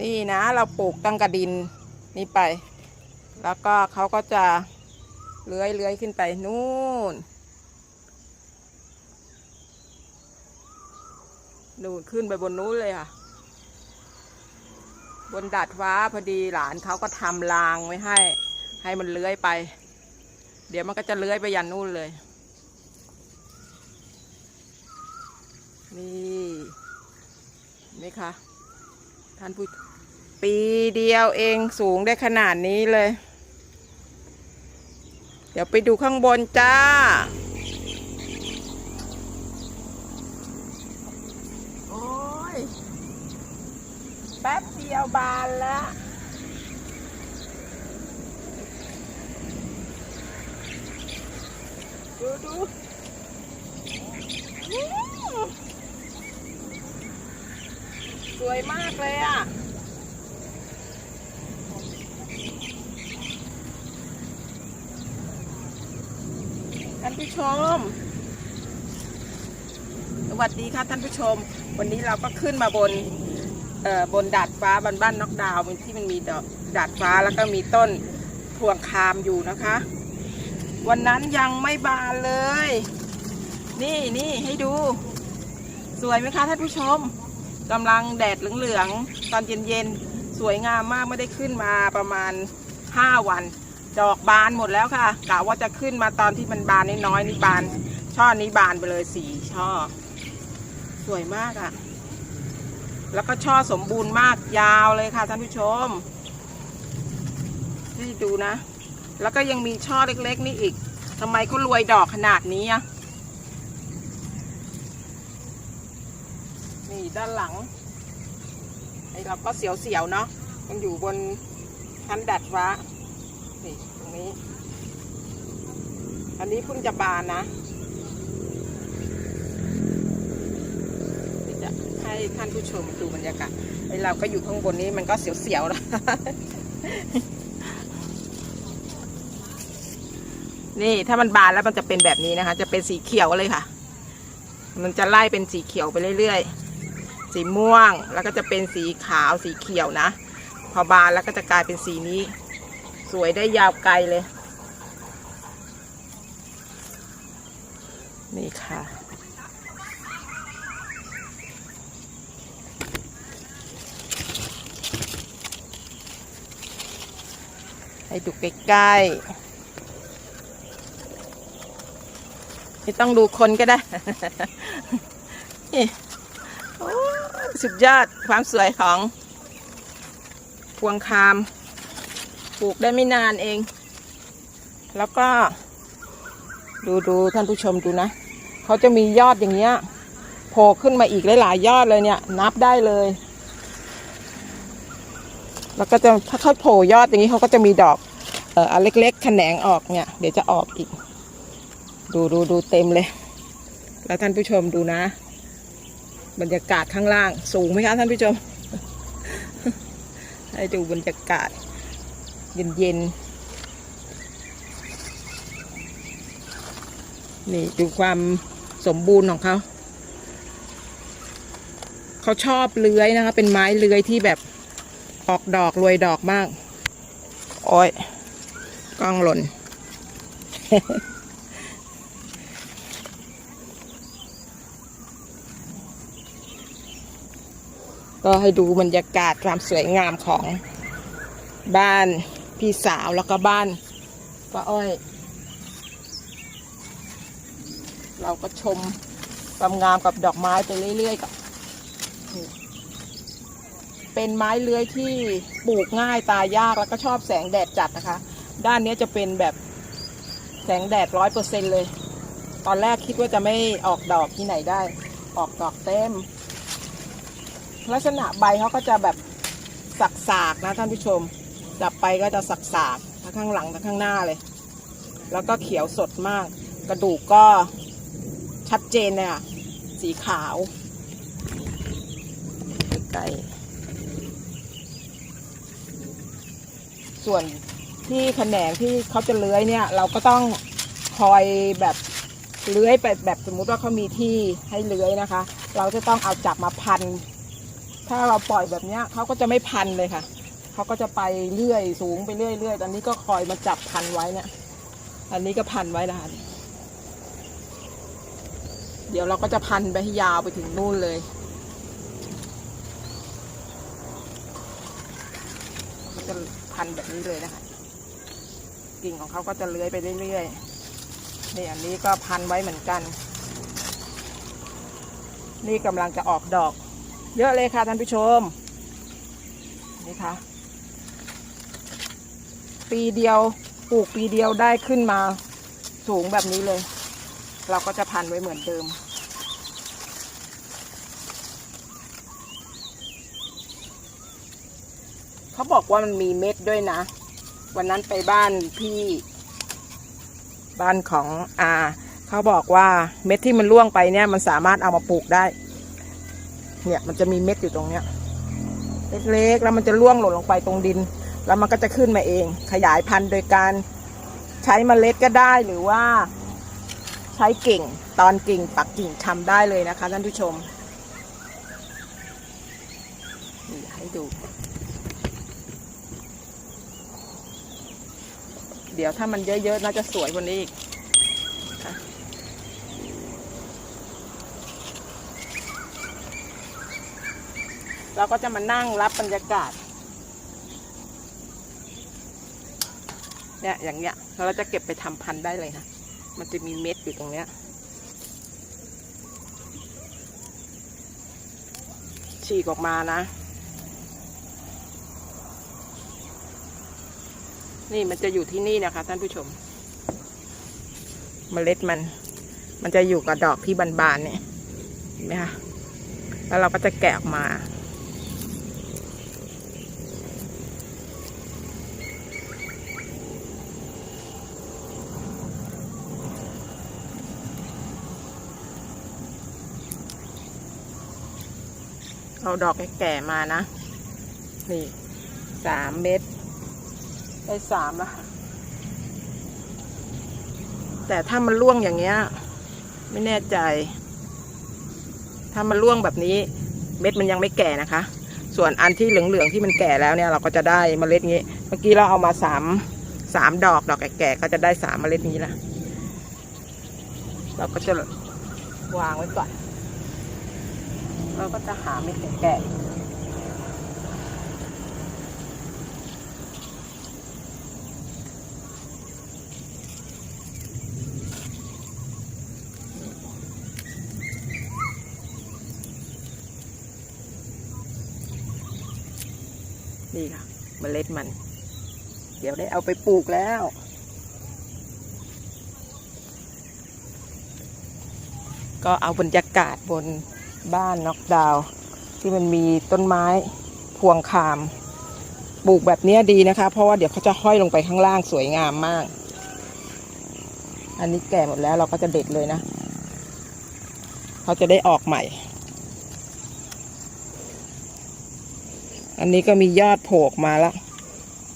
นี่นะเราปลูกตั้งกระดินนี่ไป แล้วก็เขาก็จะเลื้อยเลื้อยขึ้นไปนู่นนู่นขึ้นไปบนนู้นเลยค่ะ บนดาดฟ้าพอดีหลานเขาก็ทำรางไว้ให้ ให้มันเลื้อยไป เดี๋ยวมันก็จะเลื้อยไปยันนู่นเลย นี่นไหมคะท่านผู้ ปีเดียวเองสูงได้ขนาดนี้เลย เดี๋ยวไปดูข้างบนจ้า โอ้ย แป๊บเดียวบานแล้วดูดูสวยมากเลยอะานผู้ชม สวัสดีค่ะท่านผู้ชม วันนี้เราก็ขึ้นมาบนเอ่อบนดาดฟ้าบนบ้านนอกดาวที่มันมีดอกดาดฟ้าแล้วก็มีต้นพวงคามอยู่นะคะ วันนั้นยังไม่บานเลย นี่นี่ให้ดู สวยไหมคะท่านผู้ชมกำลังแดดเหลืองๆตอนเย็นๆสวยงามมากไม่ได้ขึ้นมาประมาณ 5 วัน ดอกบานหมดแล้วค่ะกะว่าจะขึ้นมาตอนที่มันบานน้อยๆนี่บาน ช่อนี้บานไปเลยสี่ช่อ สวยมากอะ่ะ แล้วก็ช่อสมบูรณ์มากยาวเลยค่ะท่านผู้ชมให้ดูนะ แล้วก็ยังมีช่อเล็กๆ นี่อีกทำไมเขารวยดอกขนาดนี้อะนี่ด้านหลังไอ้เราก็เสียวๆเนาะมันอยู่บนชั้นดัดฟ้า นี่ตรงนี้ อันนี้เพิ่งจะบานนะจะให้ท่านผู้ชมดูบรรยากาศไอเราก็อยู่ข้างบนนี้มันก็เสียวๆนะนี่ถ้ามันบานแล้วมันจะเป็นแบบนี้นะคะ จะเป็นสีเขียวเลยค่ะ มันจะไล่เป็นสีเขียวไปเรื่อยๆ สีม่วงแล้วก็จะเป็นสีขาวสีเขียวนะ พอบานแล้วก็จะกลายเป็นสีนี้ สวยได้ยาวไกลเลย นี่ค่ะ ให้ดูใกล้ๆไม่ต้องดูคนก็ได้นี่สุดยอดความสวยของพวงคาม ปลูกได้ไม่นานเอง แล้วก็ ดูดูท่านผู้ชมดูนะเขาจะมียอดอย่างเงี้ยโผล่ขึ้นมาอีกหลายๆยอดเลยเนี่ย นับได้เลย แล้วก็จะถ้าเขาโผล่ยอดอย่างนี้เขาก็จะมีดอกเอ่ออันเล็กๆแขนงออกเนี่ย เดี๋ยวจะออกอีก ดูดูดูเต็มเลย แล้วท่านผู้ชมดูนะ บรรยากาศข้างล่างสูงไหมคะท่านผู้ชม ให้ดูบรรยากาศ เย็นๆนี่ดูความสมบูรณ์ของเขา เขาชอบเลื้อยนะคะ เป็นไม้เลื้อยที่แบบออกดอกรวยดอกมาก โอ้ยกล้องหล่น ก็ให้ดูบรรยากาศความสวยงามของบ้าน พี่สาวแล้วก็บ้านป้าอ้อย เราก็ชมความงามกับดอกไม้ไปเรื่อยๆกับเป็นไม้เลื้อยที่ปลูกง่ายตายยากแล้วก็ชอบแสงแดดจัดนะคะ ด้านนี้จะเป็นแบบแสงแดดร้อยเปอร์เซ็นเลย ตอนแรกคิดว่าจะไม่ออกดอกที่ไหนได้ ออกดอกเต็ม ลักษณะใบเขาก็จะแบบสักๆนะท่านผู้ชม จับไปก็จะสักๆทั้งข้างหลังทั้งข้างหน้าเลย แล้วก็เขียวสดมาก กระดูกก็ชัดเจนเลยอะ สีขาวใกล้ส่วนที่แขนงที่เขาจะเลื้อยเนี่ย เราก็ต้องคอยแบบเลื้อยไปแบบสมมุติว่าเขามีที่ให้เลื้อยนะคะ เราจะต้องเอาจับมาพัน ถ้าเราปล่อยแบบเนี้ยเขาก็จะไม่พันเลยค่ะ เขาก็จะไปเรื่อยสูงไปเรื่อยเรื่อยตอนนี้ก็คอยมาจับพันไว้เนี่ย อันนี้ก็พันไว้นะคะ เดี๋ยวเราก็จะพันไปให้ยาวไปถึงนู่นเลย ก็จะพันแบบนี้เลยนะคะ กิ่งของเขาก็จะเลื้อยไปเรื่อยๆ นี่อันนี้ก็พันไว้เหมือนกัน นี่กำลังจะออกดอก เยอะเลยค่ะท่านผู้ชมนี่ค่ะ ปีเดียวปลูกปีเดียวได้ขึ้นมาสูงแบบนี้เลย เราก็จะพันไว้เหมือนเดิม เขาบอกว่ามันมีเม็ดด้วยนะ วันนั้นไปบ้านพี่ บ้านของอาเขาบอกว่าเม็ดที่มันร่วงไปเนี่ย มันสามารถเอามาปลูกได้ เนี่ยมันจะมีเม็ดอยู่ตรงเนี้ยเล็กๆแล้วมันจะร่วงหล่นลงไปตรงดิน แล้วมันก็จะขึ้นมาเอง ขยายพันธุ์โดยการใช้เมล็ดก็ได้หรือว่า ใช้กิ่งตอนกิ่งปักกิ่งทำได้เลยนะคะท่านผู้ชมนี่ให้ดู เดี๋ยวถ้ามันเยอะๆน่าจะสวยกว่านี้อีกเราก็จะมานั่งรับบรรยากาศ เนี่ยอย่างเงี้ยแล้วเราจะเก็บไปทำพันธุ์ได้เลยนะ มันจะมีเม็ดอยู่ตรงเนี้ย ฉีกออกมานะ นี่มันจะอยู่ที่นี่นะคะ ท่านผู้ชมเมล็ดมัน มันจะอยู่กับดอกที่บานๆเนี่ยเห็นไหมคะแล้วเราก็จะแกะออกมา เอาดอกแก่ๆมานะ นี่สามเม็ดได้สามละแต่ถ้ามันร่วงอย่างเงี้ย ไม่แน่ใจ ถ้ามันร่วงแบบนี้ เม็ดมันยังไม่แก่นะคะ ส่วนอันที่เหลืองๆที่มันแก่แล้วเนี่ยเราก็จะได้เมล็ดนี้ เมื่อกี้เราเอามาสามสามดอกดอกแก่ๆก็จะได้สามเมล็ดนี้ละเราก็จะวางไว้ก่อน เราก็จะหาเม็ดแก่นี่ค่ะเมล็ดมัน เดี๋ยวได้เอาไปปลูกแล้ว ก็เอาบรรยากาศบน บ้านน็อกดาวที่มันมีต้นไม้พวงคาม ปลูกแบบนี้ดีนะคะ เพราะว่าเดี๋ยวเขาจะห้อยลงไปข้างล่างสวยงามมาก อันนี้แก่หมดแล้วเราก็จะเด็ดเลยนะ เขาจะได้ออกใหม่ อันนี้ก็มียอดโผล่ออกมาแล้ว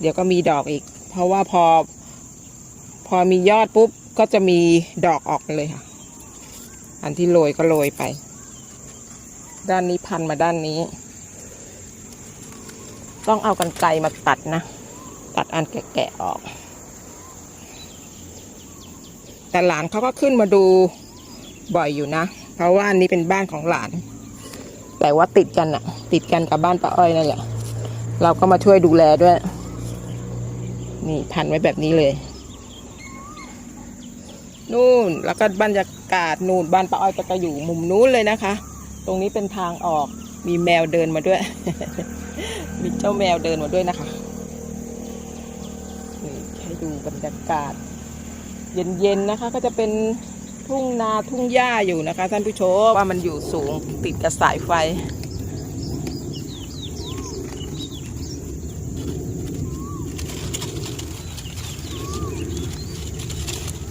เดี๋ยวก็มีดอกอีก เพราะว่าพอ พอมียอดปุ๊บก็จะมีดอกออกเลยค่ะ อันที่โรยก็โรยไป ด้านนี้พันมาด้านนี้ ต้องเอากันไกลมาตัดนะ ตัดอันแก่ๆออก แต่หลานเขาก็ขึ้นมาดูบ่อยอยู่นะ เพราะว่าอันนี้เป็นบ้านของหลาน แต่ว่าติดกันอะติดกันกับบ้านป้าอ้อยนั่นแหละ เราก็มาช่วยดูแลด้วย นี่พันไว้แบบนี้เลยนู่นแล้วก็บรรยากาศนู่นบ้านป้าอ้อยก็จะอยู่มุมนู้นเลยนะคะ ตรงนี้เป็นทางออก มีแมวเดินมาด้วย มีเจ้าแมวเดินมาด้วยนะคะนี่ให้ดูบรรยากาศ เย็นๆนะคะ ก็จะเป็นทุ่งนาทุ่งหญ้าอยู่นะคะ ท่านผู้ชมว่ามันอยู่สูงติดกับสายไฟ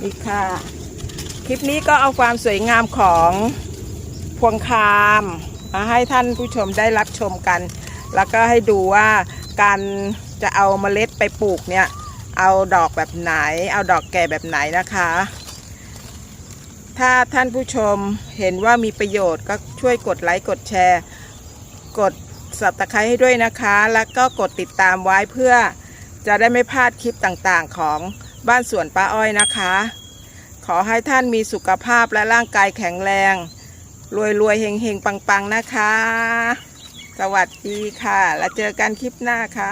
นี่ค่ะ คลิปนี้ก็เอาความสวยงามของ ควงคามมาให้ท่านผู้ชมได้รับชมกัน แล้วก็ให้ดูว่าการจะเอาเมล็ดไปปลูกเนี่ย เอาดอกแบบไหน เอาดอกแก่แบบไหนนะคะ ถ้าท่านผู้ชมเห็นว่ามีประโยชน์ก็ช่วยกดไลค์กดแชร์ กดสับตะไคร้ให้ด้วยนะคะ แล้วก็กดติดตามไว้เพื่อจะได้ไม่พลาดคลิปต่างๆของบ้านสวนป้าอ้อยนะคะ ขอให้ท่านมีสุขภาพและร่างกายแข็งแรง รวยรวยเฮงเฮงปังปังนะคะ สวัสดีค่ะ แล้วเจอกันคลิปหน้าค่ะ